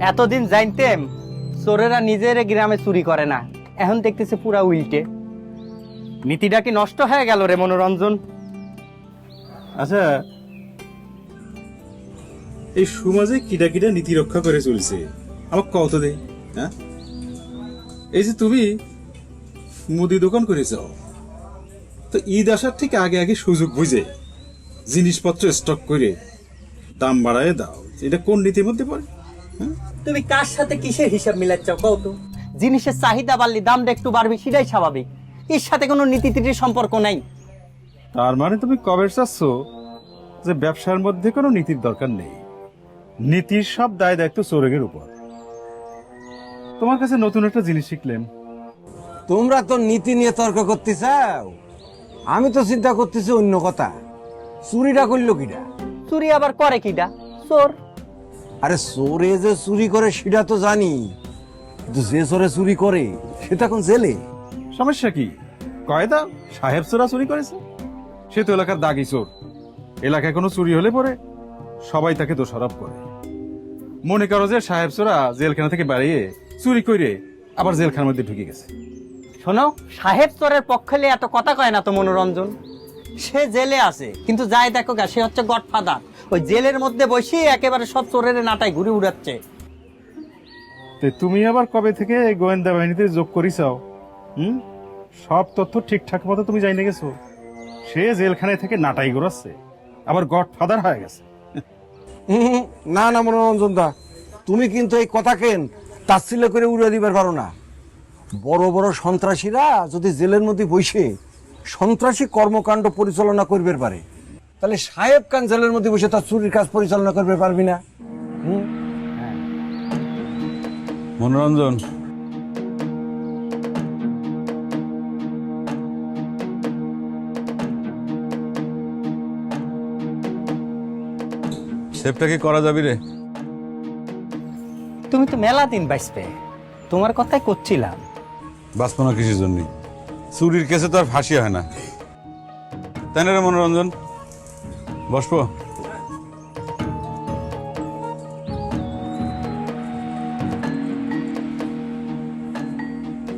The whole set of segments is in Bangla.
এতদিন জানতেম চোরেরা নিজের গ্রামে চুরি করে না। এখন দেখতেছে পুরা উল্টে। নীতিটা কি নষ্ট হয়ে গেল রে মনোরঞ্জন? আচ্ছা এই সমাজে কিটা কিটা নীতি রক্ষা করে চলছে আমার কত দে হ্যাঁ এই যে তুমি মুদি দোকান করেছ তো ঈদ আসার ঠিক আগে আগে সুযোগ বুঝে জিনিসপত্র স্টক করে দাম বাড়ায় দাও। এটা কোন নীতির মধ্যে পড়ে? তুমি কার সাথে কিসের হিসাব মিলাচ্ছ? কও তো। জিনিসের চাহিদা বাড়লে দামটা একটু বাড়বে সেটাই স্বাভাবিক। এর সাথে কোনো নীতি তীতির সম্পর্ক নাই। তার মানে তুমি কবে চাচ্ছ যে ব্যবসার মধ্যে কোনো নীতির দরকার নেই? নীতির সব দায় দায়িত্ব চোরগের উপর। তোমার কাছে নতুন একটা জিনিস শিখলেন। তোমরা তো নীতি নিয়ে তর্ক করতে চাও। আমি তো চিন্তা করতেছি অন্য কথা। চুরিটা করল কিটা চুরি আবার করে কিটা চোর? আরে চোরে যে চুরি করে সেটা তো জানি। কিন্তু যে চোরে চুরি করে সে তো এখন জেলে। সমস্যা কি? কয়দা সাহেব চোরা চুরি করেছে? সে তো এলাকার দাগি চোর। এলাকায় কোনো চুরি হলে পরে সবাই তাকে দোষারোপ করে। মনে করো যে সাহেব চোরা জেলখানা থেকে বাড়িয়ে চুরি করে আবার জেলখানার মধ্যে ঢুকে গেছে। শোনো সাহেব চোরের পক্ষে এত কথা কয় না তো মনোরঞ্জন? সে জেলে আছে। কিন্তু যাই দেখো গা সে হচ্ছে গডফাদার। ওই জেলের মধ্যে বসে একেবারে সব চোরের নাটায় ঘুরে উড়াচ্ছে। তো তুমি আবার কবে থেকে এই গোয়েন্দা বাহিনীতে যোগ করিছাও? হুম? সব তথ্য ঠিকঠাক মতো তুমি জানিয়ে গেছো? সে জেলখানায় থেকে নাটাই ঘোরাচ্ছে। আবার গড ফাদার হয়ে গেছে। হুম, না না মনোরঞ্জন দা তুমি কিন্তু এই কথা কেন তাচ্ছিল্য করে উড়ে দিবার পারো না? বড় বড় সন্ত্রাসীরা যদি জেলের মধ্যে বসে সন্ত্রাসী কর্মকাণ্ড পরিচালনা করবে পারে। তাহলে সাহেব খান মধ্যে বসে তার চুরির কাজ পরিচালনা করবে পারবি না? মনোরঞ্জন। সেপটা কি করা যাবি রে? তুমি তো মেলা দিন বাইসবে তোমার কথাই করছিলাম। বাঁচবো না কৃষির জন্য চুরির কেসে তো আর ফাঁসি হয় না। তাই না রে মনোরঞ্জন? বসবো?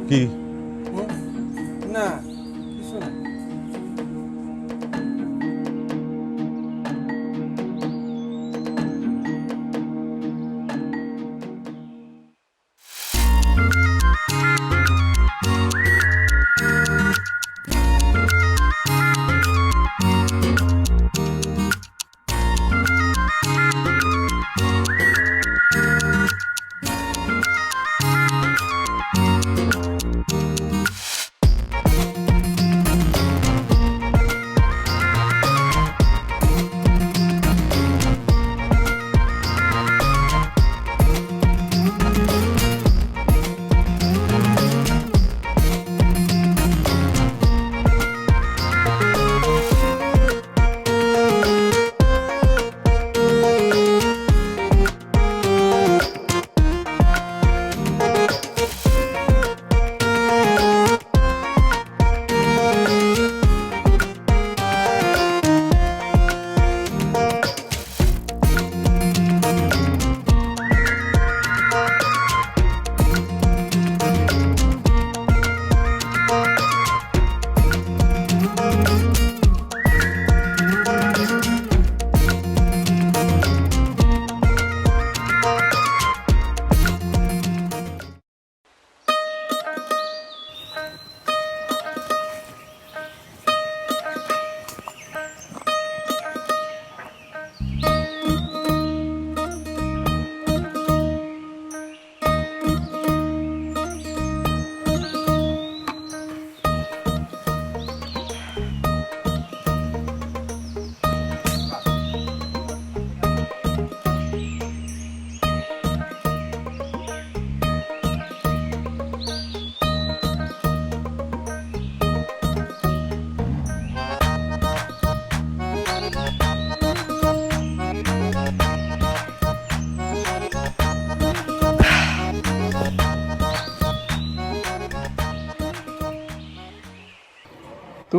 কি?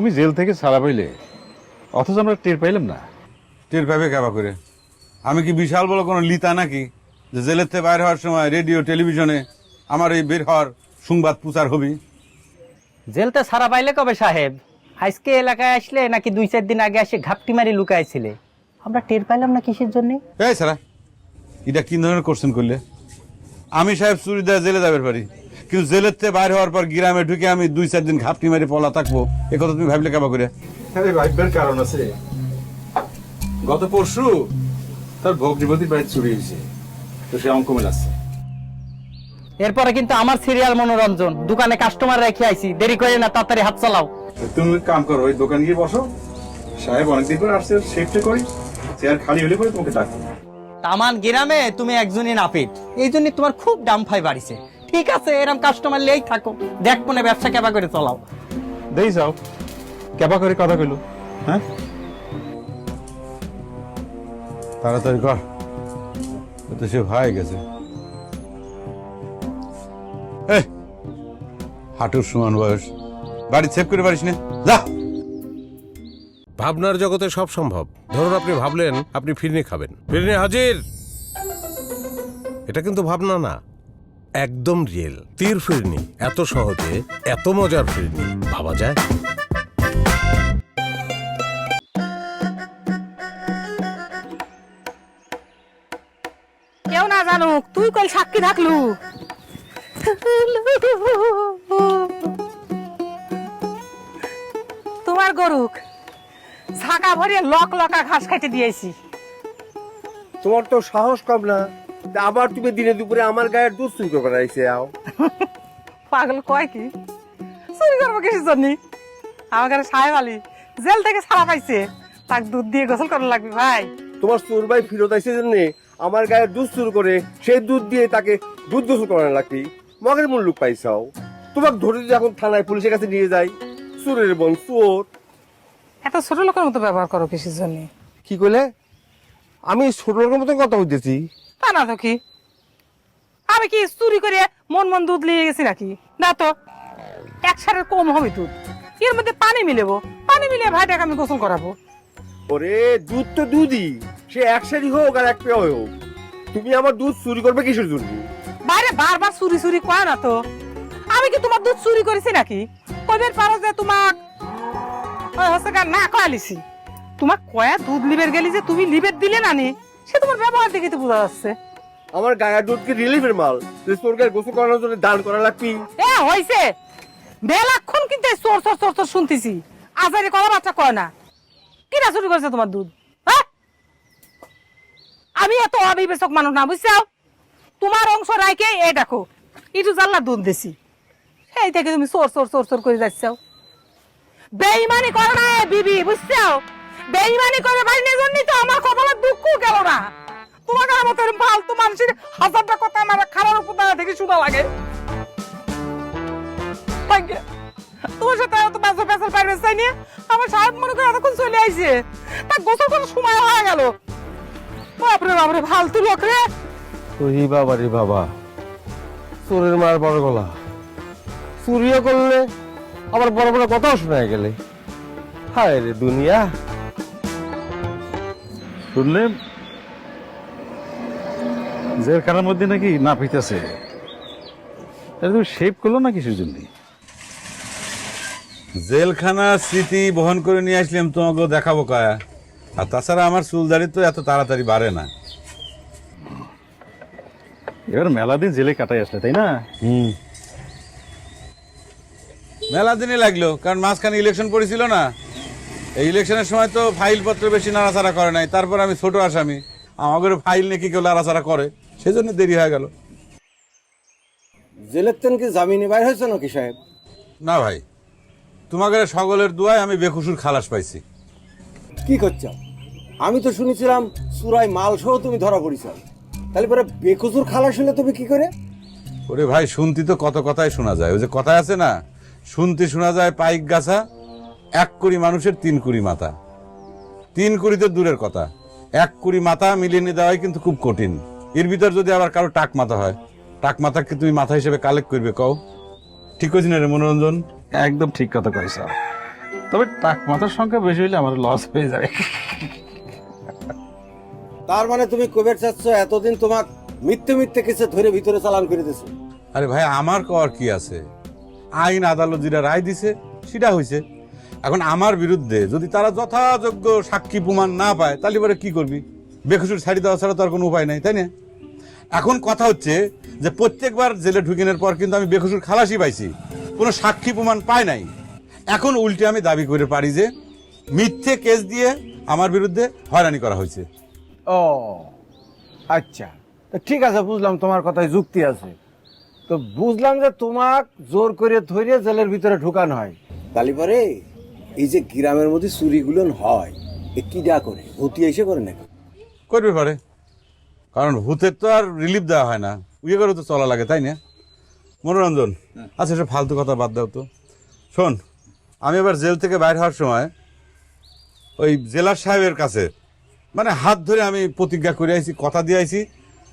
তুমি জেল থেকে ছাড়া পাইলে। অথচ আমরা টের পাইলাম না। টের পাবে কাবা করে? আমি কি বিশাল বড় কোনো লিতা নাকি? যে জেলের থেকে বাইর হওয়ার সময় রেডিও টেলিভিশনে আমার এই বের হওয়ার সংবাদ প্রচার হবি? জেলতে সারা পাইলে কবে সাহেব? আজকে এলাকায় আসলে নাকি দুই চার দিন আগে এসে ঘাপটি মারি লুকাইছিলে? আমরা টের পাইলাম না কিসের জন্য? এই সারা এটা কি ধরনের কোশ্চেন করলে? আমি সাহেব চুরি দেয় জেলে যাবে পারি। কিন্তু জেলের থেকে বাইর হওয়ার পর গ্রামে ঢুকে আমি দুই চার দিন ঘাপটি মারি পলা থাকব। এ কথা তুমি ভাবলে কেবা করে? আরে ভাইবের কারণ আছে। গত পরশু তার ভগ্নিপতি চুরি হয়েছে। তো সে অঙ্ক মেলাচ্ছে। এরপরে কিন্তু আমার সিরিয়াল মনোরঞ্জন। দোকানে কাস্টমার রেখে আইছি। দেরি করে না তাড়াতাড়ি হাত চালাও। তুমি কাম করো ওই দোকান গিয়ে বসো। সাহেব অনেকদিন আসছে শিফটে করি। চেয়ার খালি হলে পরে তোমাকে ডাকবো। তামান গ্রামে তুমি একজনই নাপিত। এই জন্য তোমার খুব দাম ফাই বাড়িছে ঠিক আছে এরম কাস্টমার লেই থাকো। দেখব না ব্যবসা কেবা করে চলাও। দেই যাও। কেবা করে কথা কইলো। হ্যাঁ? তাড়াতাড়ি কর। তো সে হয়ে গেছে। হাঁটুর সমান বয়স। বাড়ি সেভ করে পারিস না। যা। ভাবনার জগতে সব সম্ভব। ধরুন আপনি ভাবলেন আপনি ফিরনি খাবেন। ফিরনি হাজির। এটা কিন্তু ভাবনা না। একদম রিয়েল তীর ফিরনি এত সহজে এত মজার ফিরনি ভাবা যায়? কেউ না জানুক তুই কল সাক্ষী থাকলু। তোমার গরুক ছাকা ভরিয়ে লক লকা ঘাস খাইতে দিয়েছি। তোমার তো সাহস কম না। আবার তুমি দিনে দুপুরে আমার গায়ের দুধ চুরি করে বেড়াইছে আও। পাগল কয় কি? চুরি করব কিসের জন্য? আমার ঘরে সাহেব আলী জেল থেকে ছাড়া পাইছে। তাক দুধ দিয়ে গোসল করা লাগবে ভাই। তোমার চোর ভাই ফিরত আইসে জন্য আমার গায়ে দুধ চুরি করে সেই দুধ দিয়ে তাকে দুধ গোসল করানো লাগবি। মগের মুল্লুক পাইছাও তোমাকে ধরে যদি এখন থানায় পুলিশের কাছে নিয়ে যাই চোরের বোন চোর। এত ছোট লোকের মতো ব্যবহার করো কিসের জন্য? কি কইলে? আমি ছোট লোকের মতো কথা হইতেছি তা না তো কি? আমি কি চুরি করে মন মন দুধ নিয়ে গেছি নাকি? না তো এক সারের কম হবে দুধ। এর মধ্যে পানি মিলেবো। পানি মিলিয়ে ভাইটাকে আমি গোসল করাবো। ওরে দুধ তো দুধই। সে এক সারি হোক আর এক পেয়ে হোক। তুমি আমার দুধ চুরি করবে কিসের জন্য? বাইরে বারবার চুরি চুরি কয় না তো? আমি কি তোমার দুধ চুরি করেছি নাকি? কবের পারো যে তোমাক ওই হচ্ছে না কয়ালিছি। তোমার কয়া দুধ লিবের গেলি যে তুমি লিবের দিলে না নি সে তোমার ব্যবহার দেখে তো বোঝা যাচ্ছে। আমার গায়ের দুধ কি রিলিফের মাল? যে তোর গায়ে গোসল করানোর জন্য দান করা লাগবি। এ হইছে। বেলাক্ষণ কিন্তু এই চোর চোর চোর চোর শুনতেছি। আজারে কলা বাচ্চা কয় না। কিনা চুরি করেছে তোমার দুধ? হ্যাঁ? আমি এত অবিবেচক মানুষ না বুঝছাও? তোমার অংশ রাইকে এ দেখো ইটু জাল্লা দুধ দিছি। সেই থেকে তুমি চোর চোর চোর চোর করে যাচ্ছাও। বেইমানি করো না এ বিবি বুঝছাও? বেইমানি করে নিয়ে জন্যই তো আমার কপালে দুঃখ গেল না। তোমার মতো এরকম ফালতু মানুষের হাজারটা কথা আমার খারাপ উপর দাঁড়া থেকে শোনা লাগে। তোমার সাথে এত পেঁচাল পেঁচাল পারবে চাই নিয়ে আমার সাহেব মনে করে এতক্ষণ চলে আইছে। তা গোসল করার সময় হয়ে গেল। বাপরে বাপরে, ফালতু লোক রে। ওরে বাবা রে বাবা। চোরের মার বড় গলা। চুরিও করলে আবার বড় বড় কথাও শোনা গেলে। হায় রে দুনিয়া। শুনলেন জেলখানার মধ্যে নাকি না পিতেছে তাহলে তুমি শেভ করল না কিছুর জন্য জেলখানা স্মৃতি বহন করে নিয়ে আসলাম তোমাকে দেখাবো কয়া। আর তাছাড়া আমার চুলদারি তো এত তাড়াতাড়ি বাড়ে না। এবার মেলা দিন জেলে কাটাই আসলে তাই না? মেলা দিনই লাগল কারণ মাঝখানে ইলেকশন পড়েছিল না। এই ইলেকশনের সময় তো ফাইল পত্র বেশি নাড়াচাড়া করে নাই তারপর আমি ছোট আসামি। আমাদের ফাইল নাকি কেউ নাড়াচাড়া করে? সেজন্য দেরি হয়ে গেল। জেলের তেন কি জামিনে বাইর হয়েছে নাকি সাহেব? না ভাই তোমাদের সকলের দুয়ায় আমি বেকুসুর খালাস পাইছি। কি করছ? আমি তো শুনেছিলাম সুরাই মাল সহ তুমি ধরা পড়িছ। তাহলে পরে বেকসুর খালাস হলে তুমি কি করে? ওরে ভাই শুনতি তো কত কথাই শোনা যায়। ওই যে কথায় আছে না শুনতি শোনা যায় পাইক গাছা এক কুড়ি মানুষের তিন কুড়ি মাথা। তিন কুড়ি তো দূরের কথা। এক কুড়ি মাথা মিলিয়ে নিয়ে দেওয়াই কিন্তু খুব কঠিন। এর ভিতর যদি আবার কারও টাক মাথা হয় টাক মাথাকে তুমি মাথা হিসেবে কালেক্ট করবে কও। ঠিক হয়েছি না রে মনোরঞ্জন? একদম ঠিক কথা কয়েছ তবে টাক মাথার সংখ্যা বেশি হইলে আমার লস হয়ে যাবে তার মানে তুমি কবের চাচ্ছ এতদিন তোমার মিথ্যে মিথ্যে কিছু ধরে ভিতরে চালান করে দিছো আরে ভাই আমার কর কি আছে? আইন আদালত যেটা রায় দিছে সেটা হয়েছে এখন আমার বিরুদ্ধে যদি তারা যথাযোগ্য সাক্ষী প্রমাণ না পায় তাহলে পরে কি করবি? বেকসুর ছাড়ি দেওয়া ছাড়া তো আর কোনো উপায় নাই তাই না? এখন কথা হচ্ছে যে প্রত্যেকবার জেলে ঢুকিনের পর কিন্তু আমি বেকসুর খালাসি পাইছি। কোনো সাক্ষী প্রমাণ পাই নাই। এখন উল্টে আমি দাবি করে পারি যে মিথ্যে কেস দিয়ে আমার বিরুদ্ধে হয়রানি করা হয়েছে। ও আচ্ছা। তো ঠিক আছে বুঝলাম তোমার কথায় যুক্তি আছে। তো বুঝলাম যে তোমাক জোর করে ধরে জেলের ভিতরে ঢুকানো হয়। তালি পরে এই যে গ্রামের মধ্যে চুরিগুলো হয় এ কিডা করে? ভূতি এসে করে নাকি? করবে পারে। কারণ ভূতের তো আর রিলিফ দেওয়া হয় না। উইয়ে করে তো চলা লাগে তাই না? মনোরঞ্জন আচ্ছা সব ফালতু কথা বাদ দাও তো। শোন আমি এবার জেল থেকে বাইর হওয়ার সময় ওই জেলার সাহেবের কাছে মানে হাত ধরে আমি প্রতিজ্ঞা করে আইছি কথা দিয়ে আইছি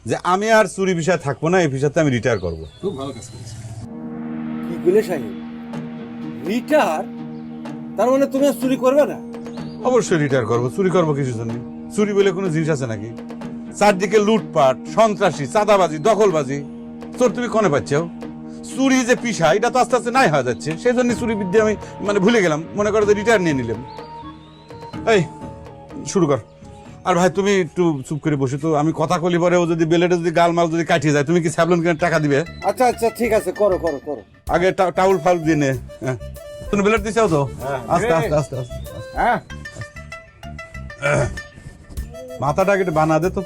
যে আমি আর চুরি বিষয় থাকব না এই বিষয়তে আমি রিটায়ার করব। খুব ভালো কাজ করেছে কি সাহেব? রিটার তার মানে তুমি আর চুরি করবে না? অবশ্যই রিটায়ার করব। চুরি করব কিছু জন্য। চুরি বলে কোনো জিনিস আছে নাকি? চারদিকে লুটপাট সন্ত্রাসী চাঁদাবাজি দখলবাজি। তোর তুমি কনে পাচ্ছ? চুরি যে পিসা এটা তো আস্তে আস্তে নাই হয়ে যাচ্ছে। সেই জন্য চুরি বিদ্যা আমি মানে ভুলে গেলাম। মনে করো যে রিটায়ার নিয়ে নিলাম। এই শুরু কর। আর ভাই তুমি একটু চুপ করে বসে তো। আমি কথা কলি পরে ও যদি বেলেটে যদি গালমাল যদি কাটিয়ে যায় তুমি কি স্যাবলন কিনে টাকা দিবে? আচ্ছা আচ্ছা ঠিক আছে করো করো করো। আগে টাউল ফাউল দিয়ে নে। হ্যাঁ। তুমি বেলেট দিছাও তো? আস্তে আস্তে আস্তে আস্তে হ্যাঁ। মাথাটা একটু বানা দে তো।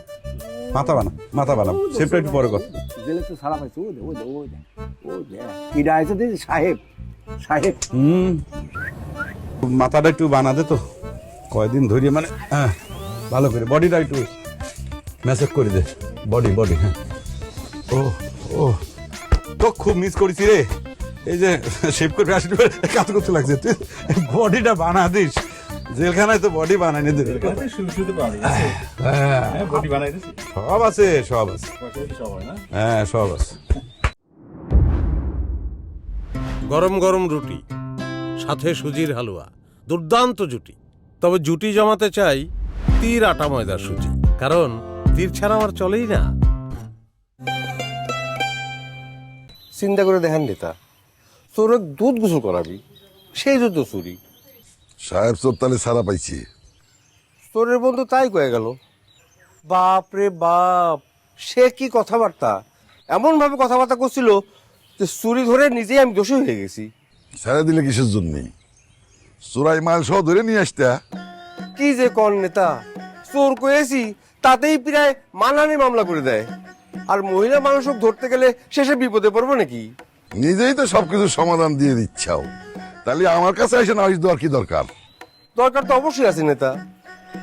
মাথা বানা মাথা বানা। সেটা একটু পরে কর। জেলে তো সারা পাইছে ওই ওই ওই দিদি সাহেব সাহেব। হুম। মাথাটা একটু বানা দে তো। কয়দিন ধরিয়ে মানে হ্যাঁ ভালো করে। বডিটা একটু ম্যাসেজ করে দে। বডি বডি হ্যাঁ। ও ও। তো খুব মিস করেছি রে। এই যে শেভ করে আসলে কাজ করতে লাগছে। তুই বডিটা বানা দিস। জেলখানায় তো বডি বানাই নি হ্যাঁ। বডি বানাই দিয়েছি সব আছে সব আছে। হয় না? হ্যাঁ সব আছে। গরম গরম রুটি সাথে সুজির হালুয়া দুর্দান্ত জুটি। তবে জুটি জমাতে চাই তীর আটা ময়দার সুজি কারণ তীর ছাড়া আমার চলেই না। চিন্তা করে দেখেন নেতা তোর দুধ গোসল করাবি সেই দুধ তো চুরি। সাহেব সব তাহলে সারা পাইছি। তোরের বন্ধু তাই কয়ে গেল বাপ রে বাপ সে কি কথাবার্তা? এমন ভাবে কথাবার্তা করছিল যে চুরি ধরে নিজেই আমি দোষী হয়ে গেছি। সারা দিলে কিসের জন্য? চোরাই মাল সহ ধরে নিয়ে আসতা। কি যে কন নেতা চোর কয়েছি তাতেই প্রায় মানহানি মামলা করে দেয়। আর মহিলা মানুষক ধরতে গেলে শেষে বিপদে পড়ব নাকি? নিজেই তো সবকিছু সমাধান দিয়ে দিচ্ছাও। তাহলে আমার কাছে এসে নালিশ দেওয়ার কি দরকার? দরকার তো অবশ্যই আছে নেতা।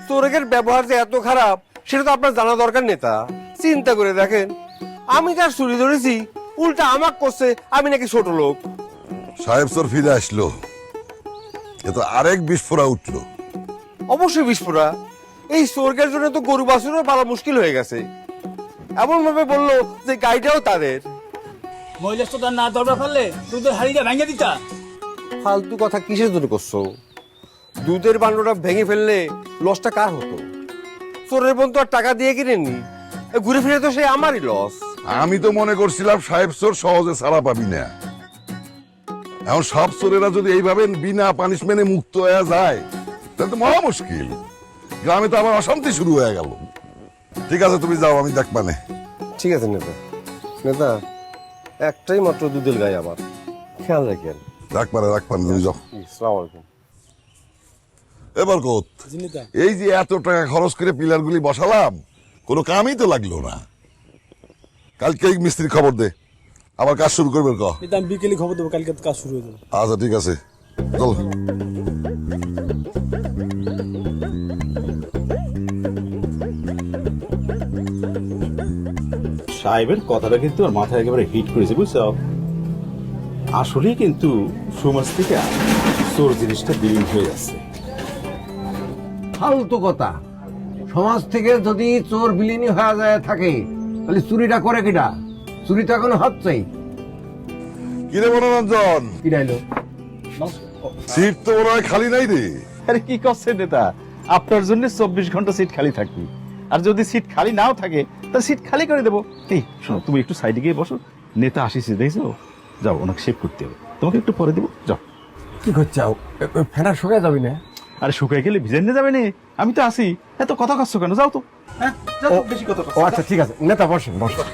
চোরেকের ব্যবহার যে এত খারাপ সেটা তো আপনার জানা দরকার নেতা। চিন্তা করে দেখেন আমি যার চুরি ধরেছি উল্টা আমাক করছে আমি নাকি ছোট লোক। সাহেব সর ফিরে আসলো। এ তো আরেক বিস্ফোরা উঠল। অবশ্যই বিস্ফোরা। এই স্বর্গের জন্য তো গরু বাছুরও পালা মুশকিল হয়ে গেছে। এমন ভাবে বলল যে গাড়িটাও তাদের। মহিলা তো তার না দরবার ফেললে দুধের হাড়িটা ভেঙে দিতা। ফালতু কথা কিসের জন্য করছ? দুধের বান্ডটা ভেঙে ফেললে লসটা কার হতো? চোরের বোন তো আর টাকা দিয়ে কিনেনি এ ঘুরে ফিরে তো সে আমারই লস আমি তো মনে করছিলাম সাহেব চোর সহজে ছাড়া পাবি না। এখন সব চোরেরা যদি এইভাবে বিনা পানিশমেন্টে মুক্ত হয়ে যায় তাহলে তো মহা মুশকিল। গ্রামে তো আবার অশান্তি শুরু হয়ে গেল। ঠিক আছে তুমি যাও আমি দেখ মানে ঠিক আছে নেতা। নেতা একটাই মাত্র দুধের গায়ে আমার। খেয়াল রাখেন। রাখ পারে রাখ পারে তুমি যাও। সালাম আলাইকুম। এবার কোত? এই যে এত টাকা খরচ করে পিলার গুলি বসালাম কোনো কামই তো লাগল না। কালকে এই মিস্ত্রি খবর দে। আবার কাজ শুরু করবে ক? আমি বিকেলে খবর দেবো কালকে কাজ শুরু হয়ে যাবে। আচ্ছা ঠিক আছে। চল। সাহেবের কথাটা কিন্তু আর মাথায় একেবারে হিট করেছে বুঝছ? আসলেই কিন্তু সমাজ থেকে চোর জিনিসটা বিলীন হয়ে যাচ্ছে। ফালতু কথা। সমাজ থেকে যদি চোর বিলীনি হয়ে যায় থাকে তাহলে চুরিটা করে কিটা চুরি তো এখন হচ্ছেই। কিরে মনোরঞ্জন? এলো? সিট তো খালি নাই রে। আরে কি করছে নেতা আপনার জন্য চব্বিশ ঘণ্টা সিট খালি থাকবে। আর যদি সিট খালি নাও থাকে তাহলে সিট খালি করে দেবো। এই শোনো তুমি একটু সাইডে গিয়ে বসো। নেতা আসিছে দেখছ? যাও ওনাকে সেভ করতে হবে। তোমাকে একটু পরে দেবো। যাও। কি করছাও ফেনার শুকায় যাবি না? আরে শুকায় গেলে ভিজে নিয়ে যাবে না। আমি তো আসি এত কথা কাচ্ছ কেন? যাও তো। হ্যাঁ যাও বেশি কথা ও আচ্ছা ঠিক আছে। নেতা বসেন বসেন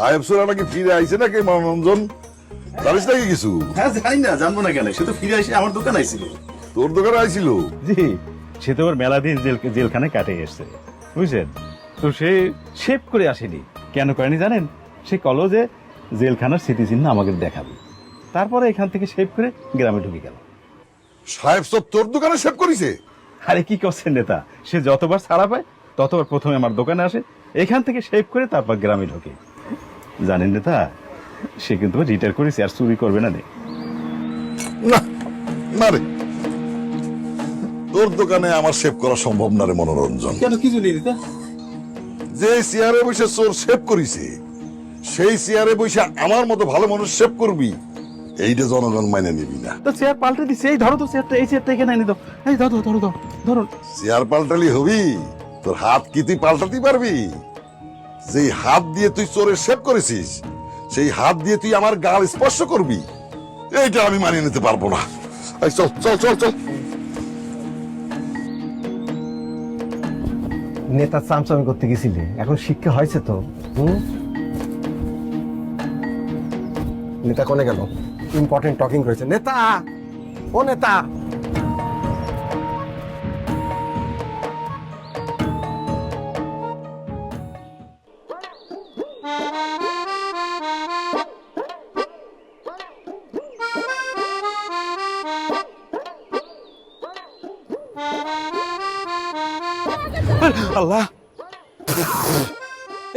সাহেব সোরা নাকি ফিরে আইছে নাকি মনোরঞ্জন জানিস নাকি কিছু? হ্যাঁ জানি না জানব না কেন? সে তো ফিরে এসে আমার দোকান আইছিল। তোর দোকানে আইছিল? জি সে তো আবার মেলা দিন জেল জেলখানে কাটে এসছে। বুঝছেন? তো সে শেপ করে আসেনি। কেন করেনি জানেন? সে কলো যে জেলখানার স্মৃতিচিহ্ন আমাকে দেখাবে। তারপরে এখান থেকে শেপ করে গ্রামে ঢুকে গেল। সাহেব সব তোর দোকানে সেভ করিছে? আরে কি করছেন নেতা? সে যতবার ছাড়া পায় ততবার প্রথমে আমার দোকানে আসে। এখান থেকে শেভ করে তারপর গ্রামে ঢোকে। জানেন নেতা সে কিন্তু রিটায়ার করেছে আর চুরি করবে না রে না না রে। তোর দোকানে আমার সেভ করা সম্ভব না রে মনোরঞ্জন। কেন কি জন্য নেতা? যে চেয়ারে বসে চোর সেভ করিছে সেই চেয়ারে বসে আমার মতো ভালো মানুষ সেভ করবি এইটা জনগণ মাইনে নিবি না। তো চেয়ার পাল্টে দিচ্ছে এই ধরো তো চেয়ারটা এই চেয়ারটা এখানে এনে দাও। এই ধরো ধরো ধরো ধরো। চেয়ার পাল্টালি হবি তোর হাত কি তুই পাল্টাতে পারবি। যেই হাত দিয়ে তুই চোরের সেভ করেছিস সেই হাত দিয়ে তুই আমার গাল স্পর্শ করবি এইটা আমি মানিয়ে নিতে পারব না। চল চল চল চল। নেতা চামচামি করতে গেছিলে এখন শিক্ষা হয়েছে তো নেতা কোনে গেল? ইম্পর্টেন্ট টকিং করেছে। নেতা! ও নেতা! আল্লাহ।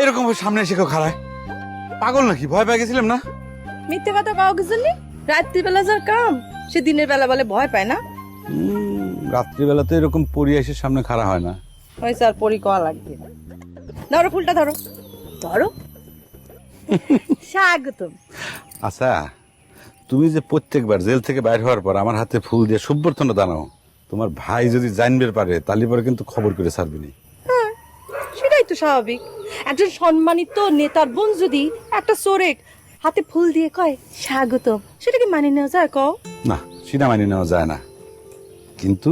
এরকম সামনে এসে কেউ খাড়ায়। পাগল নাকি? ভয় পেয়ে গেছিলাম না? মিথ্যে কথা পাও কিছু নেই রাত্রিবেলা যার কাম সে দিনের বেলা বলে ভয় পায় না? রাত্রিবেলা তো এরকম পরি এসে সামনে খাড়া হয় না। হয়েছে আর পরি কয়া লাগবে। ধরো ফুলটা ধরো। ধরো। স্বাগতম। আচ্ছা তুমি যে প্রত্যেকবার জেল থেকে বাইর হওয়ার পর আমার হাতে ফুল দিয়ে সুব্যর্থনা দানাও তোমার ভাই যদি জানবে পারে তাহলে পরে কিন্তু খবর করে ছাড়বি নি। তো স্বাভাবিক। একজন সম্মানিত নেতার বোন যদি একটা সোরেক হাতে ফুল দিয়ে কয় স্বাগতম সেটা কি মানিয়ে নেওয়া যায় কও? না সেটা মানিয়ে নেওয়া যায় না। কিন্তু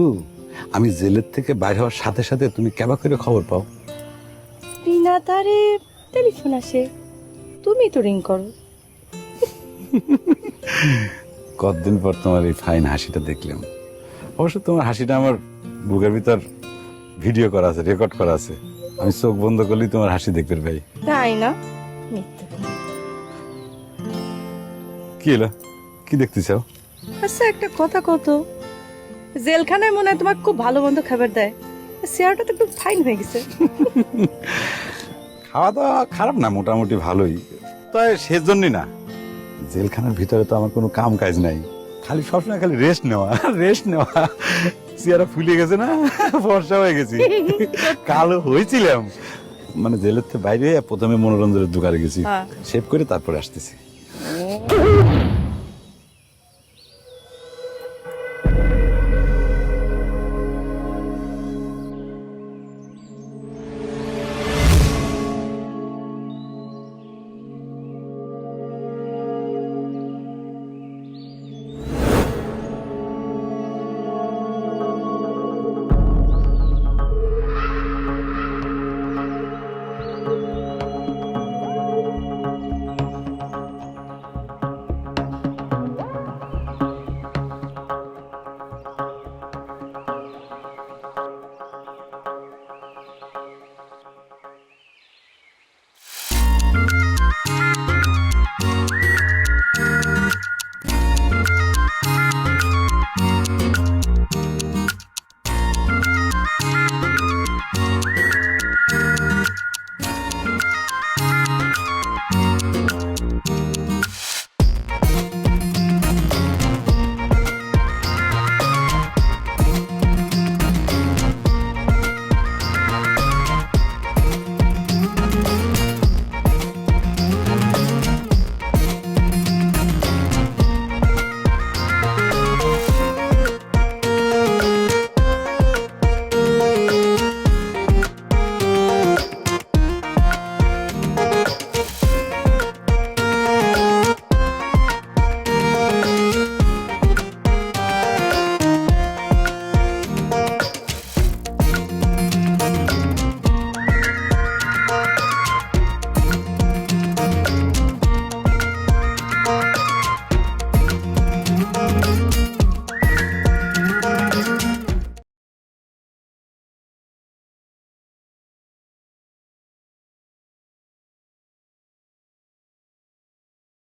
আমি জেলের থেকে বাইর হওয়ার সাথে সাথে তুমি কেবা করে খবর পাও? বিনা তারে টেলিফোন আসে। তুমি তো রিং করো। কতদিন পর তোমার এই ফাইন হাসিটা দেখলাম। অবশ্য তোমার হাসিটা আমার বুকের ভিতর ভিডিও করা আছে রেকর্ড করা আছে। আমি চোখ বন্ধ করলেই তোমার হাসি দেখতে পাই তাই না? কি এলো কি দেখতে চাও? আচ্ছা একটা কথা কত জেলখানায় মনে হয় তোমার খুব ভালো মন্দ খাবার দেয়। চেয়ারটা তো একটু ফাইন হয়ে গেছে। খাওয়া দাওয়া খারাপ না মোটামুটি ভালোই। তাই সেজন্যই না। জেলখানার ভিতরে তো আমার কোনো কাম কাজ নাই। খালি সবসময় খালি রেস্ট নেওয়া রেস্ট নেওয়া। চেয়ারা ফুলে গেছে না? বর্ষা হয়ে গেছি। কালো হয়েছিলাম। মানে জেলের থেকে বাইরে প্রথমে মনোরঞ্জনের দোকানে গেছি। সেভ শেভ করে তারপরে আসতেছি।